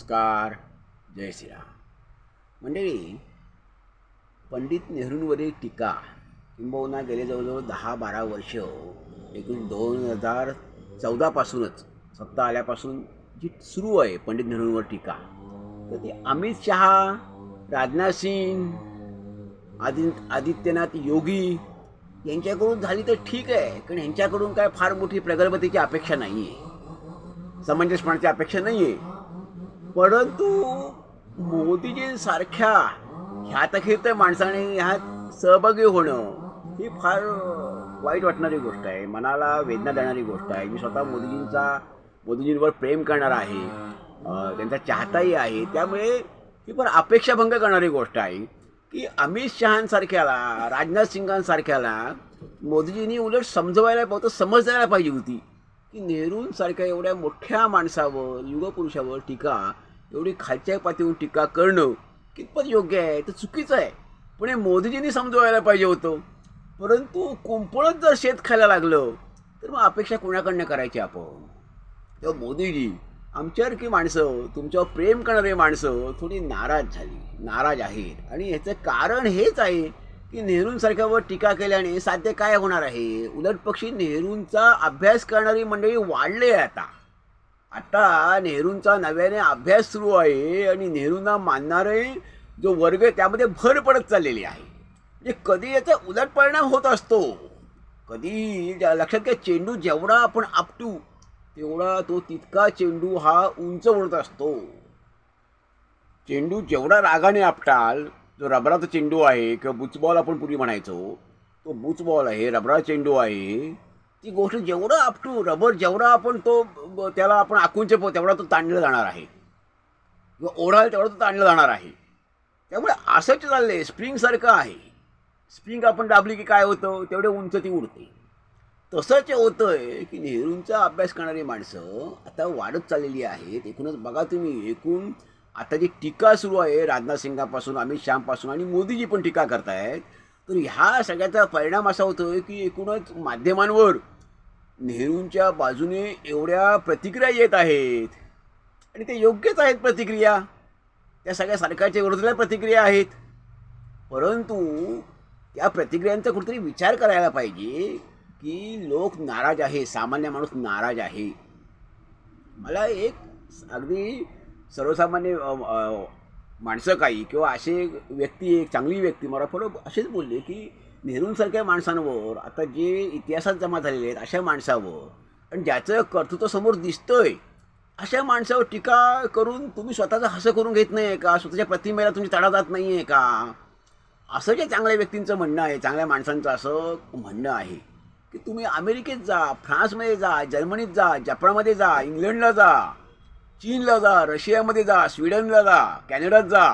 नमस्कार जय श्रीराम. मंडळी पंडित नेहरूंवरील टीका. किंबहुना गेले जवळजवळ दहा बारा वर्ष एकूण दोन हजार चौदापासूनच सत्ता आल्यापासून जी सुरू आहे पंडित नेहरूंवर टीका तर ती अमित शहा राजनाथ सिंग आदि आदित्यनाथ योगी यांच्याकडून झाली तर ठीक आहे कारण यांच्याकडून काय फार मोठी प्रगल्भतेची अपेक्षा नाही आहे समंजसपणाची अपेक्षा नाही आहे परंतु मोदीजींसारख्या ह्यातखेत माणसाने ह्यात सहभागी होणं ही फार वाईट वाटणारी गोष्ट आहे. मनाला वेदना देणारी गोष्ट आहे. मी स्वतः मोदीजींचा मोदीजींवर प्रेम करणार आहे. त्यांचा चाहताही आहे. त्यामुळे ही फार अपेक्षाभंग करणारी गोष्ट आहे की अमित शहांसारख्याला राजनाथ सिंगांसारख्याला मोदीजींनी उलट समजवायला समज समजायला पाहिजे होती. की नेहरूंसारख्या एवढ्या मोठ्या माणसावर युगपुरुषावर टीका एवढी खालच्या पातळीवर टीका करणं कितपत योग्य आहे? तर चुकीचं आहे. पण हे मोदीजींनी समजवायला पाहिजे होतं. परंतु कुंपणच जर शेत खायला लागलं तर मग अपेक्षा कोणाकडनं करायची आपण? तेव्हा मोदीजी आमच्यासारखी माणसं तुमच्यावर प्रेम करणारी माणसं थोडी नाराज झाली नाराज आहेत. आणि ह्याचं कारण हेच आहे की नेहरूंसारख्यावर टीका केल्याने साध्य काय होणार आहे? उलट पक्षी नेहरूंचा अभ्यास करणारी मंडळी वाढले आहे आता. आता नेहरूंचा नव्याने अभ्यास सुरू आहे आणि नेहरूंना मानणारे जो वर्ग आहे त्यामध्ये भर पडत चाललेली आहे. म्हणजे कधी याचा उलट परिणाम होत असतो? कधी लक्षात घ्या चेंडू जेवढा आपण आपटू तेवढा तो तितका चेंडू हा उंच उडत असतो. चेंडू जेवढा रागाने आपटाल जो रबराचा चेंडू आहे किंवा बुचबॉल आपण पूर्वी म्हणायचो तो बुचबॉल आहे रबरा चेंडू आहे ती गोष्ट जेवढं आपटू रबर जेवढा आपण तो त्याला आपण आखून चेपू तेवढा तो ताणला जाणार आहे. किंवा ओढाल तेवढा तो ताणला जाणार आहे. त्यामुळे असंच आहे स्प्रिंगसारखं आहे. स्प्रिंग आपण दाबली की काय होतं? तेवढे उंच ती उडते. तसंच आहे की नेहरूंचा अभ्यास करणारी माणसं आता वाढत चाललेली आहेत. एकूणच बघा तुम्ही एकूण आता जी टीका सुरू आहे राजनाथ सिंगापासून अमित शहापासून आणि मोदीजी पण टीका करतायत तर ह्या सगळ्याचा परिणाम असा होतोय की एकूणच माध्यमांवर नेहरूंच्या बाजूने एवढ्या प्रतिक्रिया येत आहेत. आणि ते योग्यच आहेत प्रतिक्रिया. त्या सगळ्या सरकारच्या विरोधातल्या प्रतिक्रिया आहेत. परंतु त्या प्रतिक्रियांचा कुठेतरी विचार करायला पाहिजे की लोक नाराज आहे सामान्य माणूस नाराज आहे. मला एक अगदी सर्वसामान्य माणसं काही किंवा असे व्यक्ती एक चांगली व्यक्ती मला फळं असेच बोलले की नेहरूंसारख्या माणसांवर आता जे इतिहासात जमा झालेले आहेत अशा माणसावर आणि ज्याचं कर्तृत्व समोर दिसतंय अशा माणसावर टीका करून तुम्ही स्वतःचं हसं करून घेत नाही आहे का? स्वतःच्या प्रतिमेला तुम्ही तडा जात नाही आहे का? असं जे चांगल्या व्यक्तींचं म्हणणं आहे चांगल्या माणसांचं असं म्हणणं आहे की तुम्ही अमेरिकेत जा फ्रान्समध्ये जा जर्मनीत जा जपानमध्ये जा इंग्लंडला जा. चीनला जा रशियामध्ये जा स्वीडनला जा कॅनडात जा.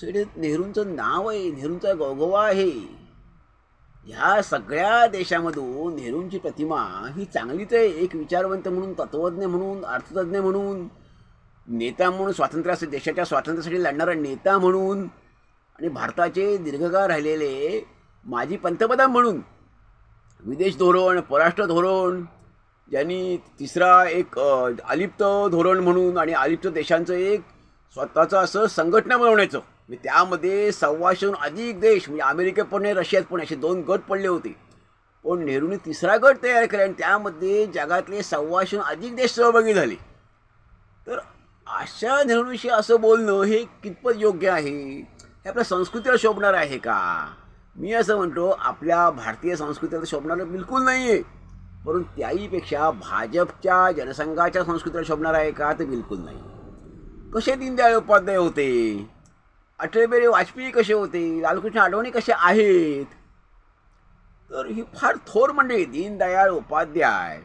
स्वीडन नेहरूंचं नाव आहे नेहरूंचा गौगवा आहे. ह्या सगळ्या देशामधून नेहरूंची प्रतिमा ही चांगलीच आहे एक विचारवंत म्हणून तत्त्वज्ञ म्हणून अर्थतज्ञ म्हणून नेता म्हणून स्वातंत्र्या देशाच्या स्वातंत्र्यासाठी लढणारा नेता म्हणून आणि भारताचे दीर्घकाळ राहिलेले माजी पंतप्रधान म्हणून विदेश धोरण परराष्ट्र धोरण ज्यांनी तिसरा एक अलिप्त धोरण म्हणून आणि अलिप्त देशांचं एक स्वतःचं असं संघटना बनवण्याचं. म्हणजे त्यामध्ये सव्वाशेहून अधिक देश म्हणजे अमेरिकेत पण आहे रशियात पण असे दोन गट पडले होते. पण नेहरूने तिसरा गट तयार केला आणि त्यामध्ये जगातले सव्वाशेहून अधिक देश सहभागी झाले. तर अशा नेहरूंविषयी असं बोलणं हे कितपत योग्य आहे? हे आपल्या संस्कृतीला शोभणार आहे का? मी असं म्हणतो आपल्या भारतीय संस्कृतीला शोभणारं बिलकुल नाही आहे परंतु त्याहीपेक्षा भाजपच्या जनसंघाच्या संस्कृतीला शोभणार आहे का? तर बिलकुल नाही. कसे दीनदयाळ उपाध्याय होते? अटल बिहारी वाजपेयी कसे होते? लालकृष्ण अडवाणी कसे आहेत? तर ही फार थोर मंडळी दीनदयाळ उपाध्याय.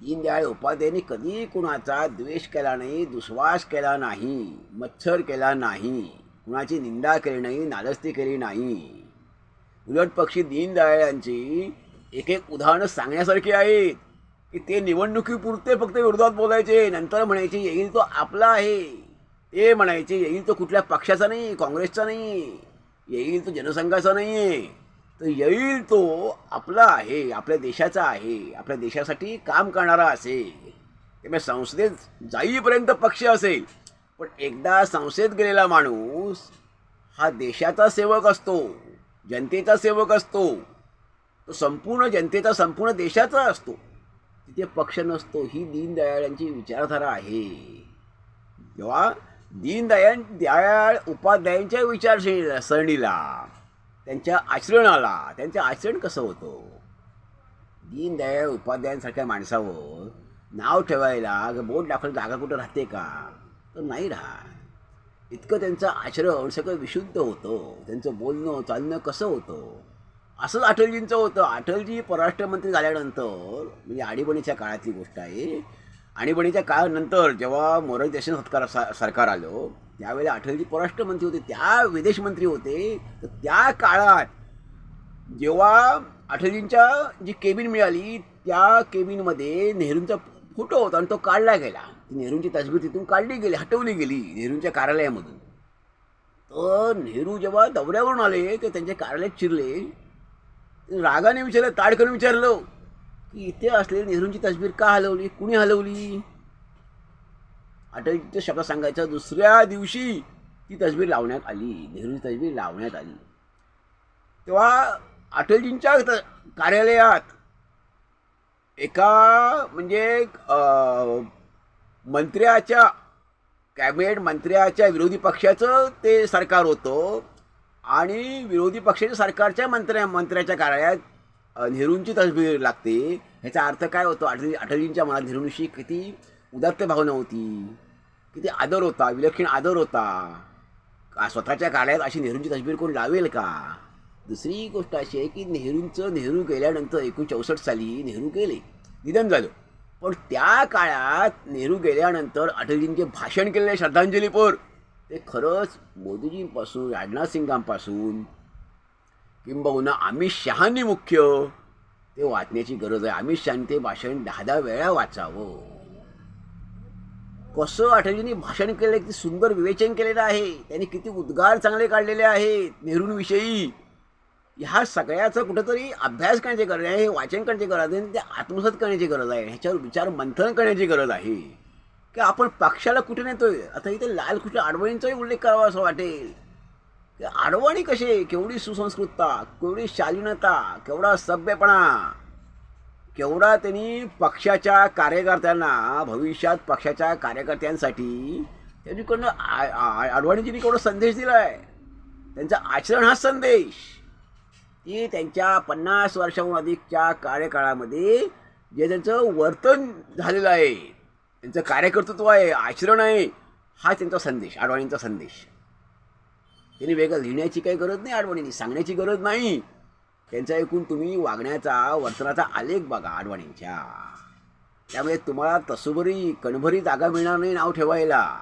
दीनदयाळ उपाध्यायांनी कधी कुणाचा द्वेष केला नाही दुस्वास केला नाही मच्छर केला नाही कुणाची निंदा केली नाही नालस्ती केली नाही. उलट पक्षी दीनदयाळांची एक एक उदाहरणं सांगण्यासारखी आहेत की ते निवडणुकीपुरते फक्त विरोधात बोलायचे नंतर म्हणायचे येईल तो आपला आहे. ते म्हणायचे येईल तो कुठल्या पक्षाचा नाही काँग्रेसचा नाही येईल तो जनसंघाचा नाही आहे तर येईल तो आपला आहे आपल्या देशाचा आहे आपल्या देशासाठी काम करणारा असेल. त्यामुळे संसदेत जाईपर्यंत पक्ष असेल. पण एकदा संसदेत गेलेला माणूस हा देशाचा सेवक असतो जनतेचा सेवक असतो. तो संपूर्ण जनतेचा संपूर्ण देशाचा असतो. तिथे पक्ष नसतो. ही दीनदयाळ यांची विचारधारा आहे. जेव्हा दीनदयाळ दयाळ उपाध्यायांच्या विचारसरणीला सरणीला त्यांच्या आचरणाला त्यांचं आचरण कसं होतं? दीनदयाळ उपाध्यायांसारख्या माणसावर नाव ठेवायला बोट दाखवलं जागा कुठं राहते का? तर नाही राहत. इतकं त्यांचं आचरण सगळं विशुद्ध होतं. त्यांचं बोलणं चालणं कसं होतं? असंच अटलजींचं होतं. अटलजी परराष्ट्रमंत्री झाल्यानंतर म्हणजे आणीबाणीच्या काळातली गोष्ट आहे. आणीबाणीच्या काळानंतर जेव्हा मोरारी देशन सत्कार सा- सरकार आलं त्यावेळेला अटलजी परराष्ट्रमंत्री होते. त्या विदेश मंत्री होते. तर त्या काळात जेव्हा अटलजींच्या जी केबिन मिळाली त्या केबिनमध्ये नेहरूंचा फोटो होता आणि तो काढला गेला. ती नेहरूंची तसबीर तिथून काढली गेली हटवली गेली नेहरूंच्या कार्यालयामधून. तर नेहरू जेव्हा दौऱ्यावरून आले तर त्यांच्या कार्यालयात चिरले. रागाने विचारलं ताड करून विचारलं की इथे असलेली नेहरूंची तसबीर का हलवली? कुणी हलवली? अटलजीचं शब्द सांगायचा दुसऱ्या दिवशी ती तसबीर लावण्यात आली नेहरूंची तसबीर लावण्यात आली. तेव्हा अटलजींच्या कार्यालयात एका म्हणजे मंत्र्याच्या कॅबिनेट मंत्र्याच्या विरोधी पक्षाचं ते सरकार होतं. आणि विरोधी पक्षाच्या सरकारच्या मंत्र्या मंत्र्याच्या कार्यालयात नेहरूंची तसबीर लागते. ह्याचा अर्थ काय होतो? अटल अटलजींच्या मनात नेहरूंशी किती उदात्त भावना होती. किती आदर होता विलक्षण आदर होता. का स्वतःच्या कार्यात अशी नेहरूंची तसबीर कोण लावेल का? दुसरी गोष्ट अशी आहे की नेहरूंचं नेहरू गेल्यानंतर एकूण चौसष्ट साली नेहरू गेले. निधन झालं. पण त्या काळात नेहरू गेल्यानंतर अटलजींचे भाषण केलेले श्रद्धांजलीपर ते खरंच मोदीजींपासून राजनाथ सिंगांपासून किंबहुना अमित शहानी मुख्य ते वाचण्याची गरज आहे. अमित शहानी ते भाषण दहा दहा वेळा वाचावं. कसं अटलजींनी भाषण केलं किती सुंदर विवेचन केलेलं आहे. त्यांनी किती उद्गार चांगले काढलेले आहेत. नेहरूंविषयी ह्या सगळ्याचा कुठंतरी अभ्यास करण्याची गरज आहे वाचन करण्याची गरज आहे आणि ते आत्मसात करण्याची गरज आहे. ह्याच्यावर विचार मंथन करण्याची गरज आहे. की आपण पक्षाला कुठे नेतोय? आता इथे लालकृष्ण आडवणींचाही उल्लेख करावा असं वाटेल. की आडवणी कसे केवढी सुसंस्कृतता केवढी शालीनता केवढा सभ्यपणा केवढा त्यांनी पक्षाच्या कार्यकर्त्यांना भविष्यात पक्षाच्या कार्यकर्त्यांसाठी त्यांनीकडनं आ- आडवाणीजींनी केवढा संदेश दिला आहे त्यांचा आचरण हा संदेश. की त्यांच्या पन्नास वर्षाहून अधिकच्या कार्यकाळामध्ये जे त्यांचं वर्तन झालेलं आहे त्यांचं कार्यकर्तृत्व आहे आचरण आहे हा त्यांचा संदेश आडवाणींचा संदेश. त्यांनी वेगळं लिहिण्याची काही गरज नाही आडवाणींनी सांगण्याची गरज नाही. त्यांचा ऐकून तुम्ही वागण्याचा वर्तनाचा आलेख बघा आडवाणींच्या. त्यामुळे तुम्हाला तसोभरी कणभरी जागा मिळणार नाही नाव ठेवायला.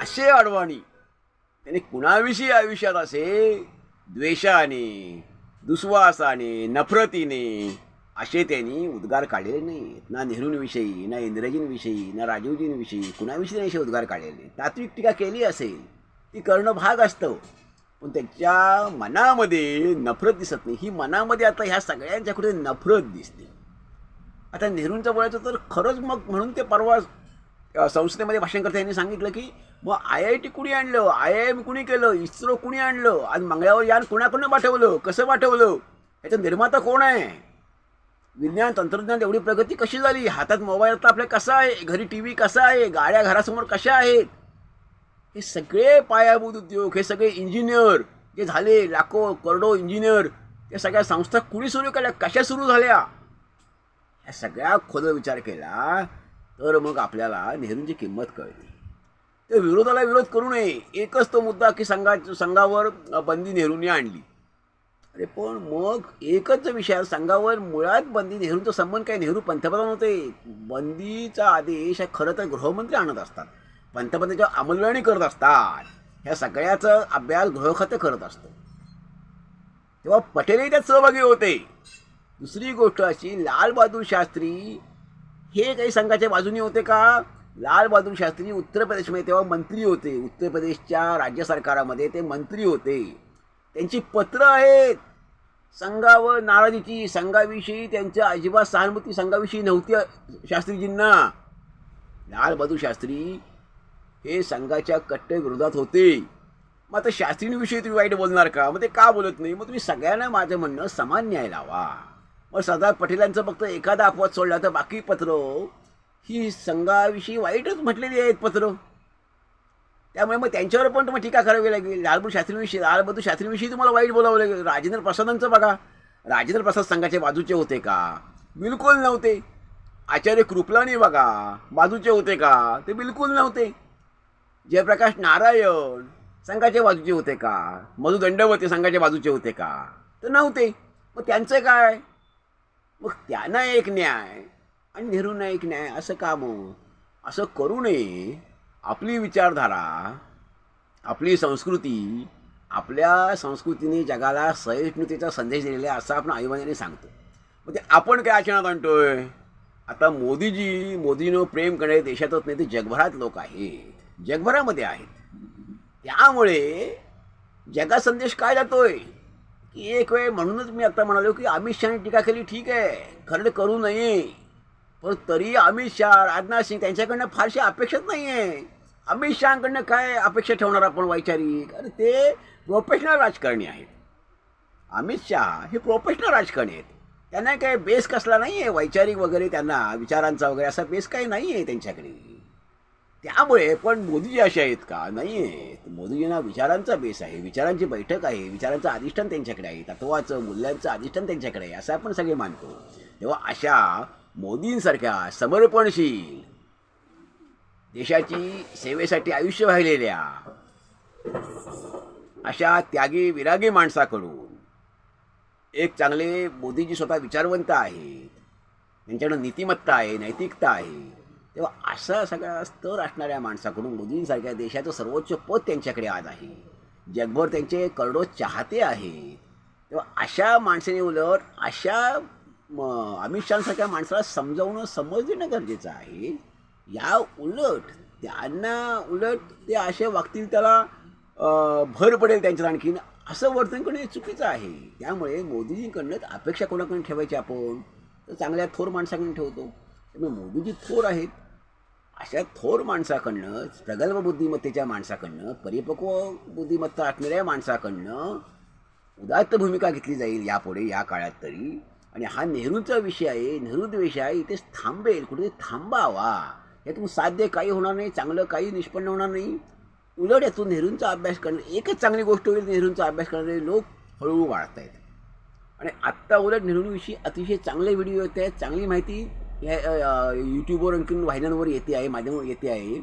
असे अडवाणी त्याने कुणाविषयी आयुष्यात असे द्वेषाने दुस्वासाने नफरतीने असे त्यांनी उद्गार काढलेले नाहीत. ना नेहरूंविषयी ना इंदिराजींविषयी ना राजीवजींविषयी कुणाविषयी नाही असे उद्गार काढलेले. नाहीत. तात्विक टीका केली असेल ती करणं भाग असतं. पण त्याच्या मनामध्ये नफरत दिसत नाही. ही मनामध्ये आता ह्या सगळ्यांच्या कुठे नफरत दिसते. आता नेहरूंचं बोलायचं तर खरंच मग म्हणून ते परवा संस्थेमध्ये भाषण करता यांनी सांगितलं की मग आय आय टी कुणी आणलं? आय आय एम कुणी केलं? इस्रो कुणी आणलं? आणि मंगळावर यान कुणाकडून पाठवलं? कसं पाठवलं? याचा निर्माता कोण आहे? विज्ञान तंत्रज्ञान एवढी प्रगती कशी झाली? हातात मोबाईल तर आपल्या कसा आहे? घरी टी व्ही कसा आहे? गाड्या घरासमोर कशा आहेत? हे सगळे पायाभूत उद्योग हे सगळे इंजिनियर जे झाले लाखो करोडो इंजिनियर या सगळ्या संस्था कुणी सुरू केल्या? कशा सुरू झाल्या? ह्या सगळ्या खोल विचार केला तर मग आपल्याला नेहरूंची किंमत कळते तर विरोधाला विरोध करू नये. एकच तो मुद्दा की संघा संघावर बंदी नेहरूंनी आणली. अरे पण मग एकच विषय संघावर मुळात बंदी नेहरूंचा संबंध काय? नेहरू पंतप्रधान होते. बंदीचा आदेश हा खरं तर गृहमंत्री आणत असतात. पंतप्रधानाच्या अंमलबजावणी करत असतात ह्या सगळ्याचा अभ्यास गृहखातं करत असतं. तेव्हा पटेलही त्यात सहभागी होते. दुसरी गोष्ट अशी लालबहादूर शास्त्री हे काही संघाच्या बाजूने होते का? लालबहादूर शास्त्री उत्तर प्रदेशमध्ये तेव्हा मंत्री होते. उत्तर प्रदेशच्या राज्य सरकारामध्ये ते मंत्री होते. त्यांची पत्र आहेत. संघावर नाराजीची संघाविषयी त्यांच्या अजिबात सहानुभूती संघाविषयी नव्हती शास्त्रीजींना. लालबहादूर शास्त्री हे संघाच्या कट्टर विरोधात होते. मग आता शास्त्रींविषयी तुम्ही वाईट बोलणार का? मग ते का बोलत नाही? मग तुम्ही सगळ्यांना माझं म्हणणं समान न्याय लावा. मग सरदार पटेलांचं फक्त एखादा अपवाद सोडला तर बाकी पत्र ही संघाविषयी वाईटच म्हटलेली आहेत पत्र. त्यामुळे मग त्यांच्यावर पण तुम्हाला टीका करावी लागेल. लालबहादूर शास्त्रीविषयी लालबहादूर शास्त्रीविषयी तुम्हाला वाईट बोलावं लागेल. राजेंद्र प्रसादांचं बघा. राजेंद्र प्रसाद संघाच्या बाजूचे होते का? बिलकुल नव्हते. आचार्य कृपलानी बघा. बाजूचे होते का? ते बिलकुल नव्हते. जयप्रकाश नारायण संघाच्या बाजूचे होते का? मधु दंडवते संघाच्या बाजूचे होते का? तर नव्हते. मग त्यांचं काय? मग त्यांना एक न्याय आणि नेहरूंना एक न्याय. असं का मग? असं करू नये. आपली विचारधारा आपली संस्कृती आपल्या संस्कृतीने जगाला सहिष्णुतेचा संदेश दिलेला आहे असं आपण आईबाजाने सांगतो. मग ते आपण काय आचरणात आणतोय? आता मोदीजी मोदीनं प्रेम करणारे देशातच नाही ते जगभरात लोक आहेत. जगभरामध्ये आहेत. त्यामुळे जगा संदेश काय जातोय? की एक वेळ म्हणूनच मी आता म्हणालो की अमित शहाने टीका केली ठीक आहे. खरं करू नये. पण तरी अमित शहा राजनाथ सिंग त्यांच्याकडनं फारशी अपेक्षाच नाही आहे अमित शहाकडनं काय अपेक्षा ठेवणार आपण वैचारिक? अरे ते प्रोफेशनल राजकारणी आहेत. अमित शहा हे प्रोफेशनल राजकारणी आहेत. त्यांना काय बेस कसला नाही आहे वैचारिक वगैरे त्यांना विचारांचा वगैरे असा बेस काही नाही आहे त्यांच्याकडे. त्यामुळे पण मोदीजी असे आहेत का? नाही आहेत मोदीजींना विचारांचा बेस आहे विचारांची बैठक आहे विचारांचं अधिष्ठान त्यांच्याकडे आहे तत्वाचं मूल्यांचं अधिष्ठान त्यांच्याकडे आहे असं आपण सगळे मानतो. तेव्हा अशा मोदींसारख्या समर्पणशील देशाची सेवेसाठी आयुष्य वाहिलेल्या अशा त्यागी विरागी माणसाकडून एक चांगले मोदीजी स्वतः विचारवंत आहेत. त्यांच्याकडं नीतिमत्ता आहे नैतिकता आहे. तेव्हा असा सगळा स्तर असणाऱ्या माणसाकडून मोदींसारख्या देशाचं सर्वोच्च पद त्यांच्याकडे आज आहे. जगभर त्यांचे करडो चाहते आहेत. तेव्हा अशा माणसाने उलट अशा अमित शहासारख्या माणसाला समजावणं समज देणं गरजेचं आहे. या उलट त्यांना उलट ते असे वागतील त्याला भर पडेल त्यांच्यात आणखीन. असं वर्तन करणं हे चुकीचं आहे. त्यामुळे मोदीजींकडनं अपेक्षा कोणाकडून ठेवायची आपण? तर चांगल्या थोर माणसाकडून ठेवतो. त्यामुळे मोदीजी थोर आहेत. अशा थोर माणसाकडनं प्रगल्भ बुद्धिमत्तेच्या माणसाकडनं परिपक्व बुद्धिमत्ता असणाऱ्या माणसाकडनं उदात्त भूमिका घेतली जाईल यापुढे या काळात तरी. आणि हा नेहरूंचा विषय आहे. नेहरू विषय आहे. इथेच थांबेल. कुठेतरी थांबावा. यातून साध्य काही होणार नाही चांगलं काही निष्पन्न होणार नाही. उलट यातून नेहरूंचा अभ्यास करणं एकच चांगली गोष्ट होईल नेहरूंचा अभ्यास करणारे लोक हळूहळू वाढत आहेत. आणि आत्ता उलट नेहरूंविषयी अतिशय चांगले व्हिडिओ येत आहेत चांगली माहिती ह्या यूट्यूबवर आणखी वाहिन्यांवर येते आहे माध्यमावर येते आहे.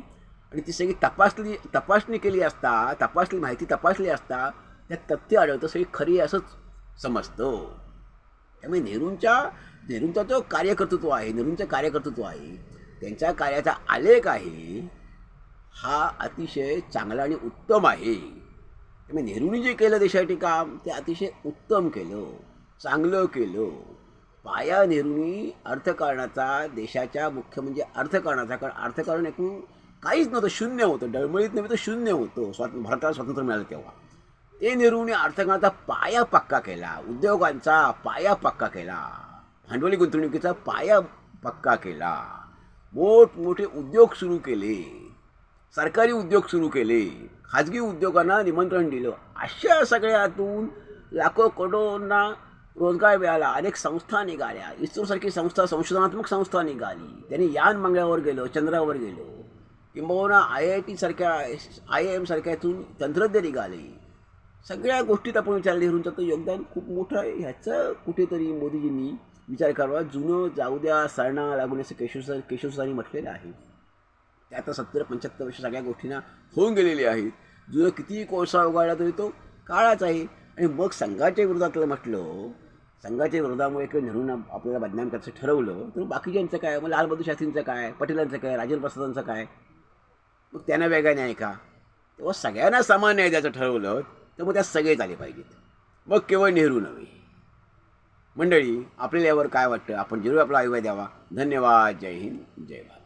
आणि ती सगळी तपासली तपासणी केली असता तपासली माहिती तपासली असता त्यात तथ्य आढळतं सगळी खरी आहे असंच समजतं. त्यामुळे नेहरूंच्या नेहरूंचा जो कार्यकर्तृत्व आहे नेहरूंचं कार्यकर्तृत्व आहे. त्यांच्या कार्याचा आलेख आहे हा अतिशय चांगला आणि उत्तम आहे. त्यामुळे नेहरूंनी जे केलं देशासाठी काम ते अतिशय उत्तम केलं चांगलं केलं. पाया नेहरूंनी अर्थकारणाचा देशाच्या मुख्य म्हणजे अर्थकारणाचा कारण अर्थकारण एकूण काहीच नव्हतं शून्य होतं डळमळीत नव्हे तर शून्य होतं स्वात भारताला स्वातंत्र्य मिळालं तेव्हा. ते नेहरूंनी अर्थकारणाचा पाया पक्का केला उद्योगांचा पाया पक्का केला भांडवली गुंतवणुकीचा पाया पक्का केला. मोठमोठे उद्योग सुरू केले. सरकारी उद्योग सुरू केले. खाजगी उद्योगांना निमंत्रण दिलं. अशा सगळ्यातून लाखो करोडोंना रोजगार मिळाला. अनेक संस्था निघाल्या. इस्रोसारखी संस्था संशोधनात्मक संस्था निघाली. त्यांनी यान मंगळावर गेलो चंद्रावर गेलो. किंबहुना आय आय टी सारख्या आय आय एम सारख्यातून तंत्रज्ञ निघाले. सगळ्या गोष्टीत आपण विचार नेहरूंचं तर योगदान खूप मोठं आहे ह्याचं कुठेतरी मोदीजींनी विचार करावा. जुनं जाऊ द्या सरणा लागून असं केशवसा केशवसानी म्हटलेलं आहे. ते आता सत्तर पंच्याहत्तर वर्ष सगळ्या गोष्टींना होऊन गेलेली आहेत. जुनं कितीही कोळसा उगाळला तरी तो काळाच आहे. आणि मग संघाच्या विरोधातलं म्हटलं संघाच्या विरोधामुळे किंवा नेहरूंना आपल्याला बदनाम करायचं ठरवलं तर बाकीच्यांचं काय? मग लालबहादूर शास्त्रींचं काय? पटेलांचं काय? राजेंद्र प्रसादांचं काय? मग त्यांना वेगळा न्याय का? तेव्हा सगळ्यांना समान न्याय द्यायचं ठरवलं तर मग त्यात सगळेच आले पाहिजेत. मग केवळ नेहरू नव्हे. मंडळी आपल्याला यावर काय वाटतं? आपण जरूर आपला अभिप्राय द्यावा. धन्यवाद. जय हिंद. जय भारत.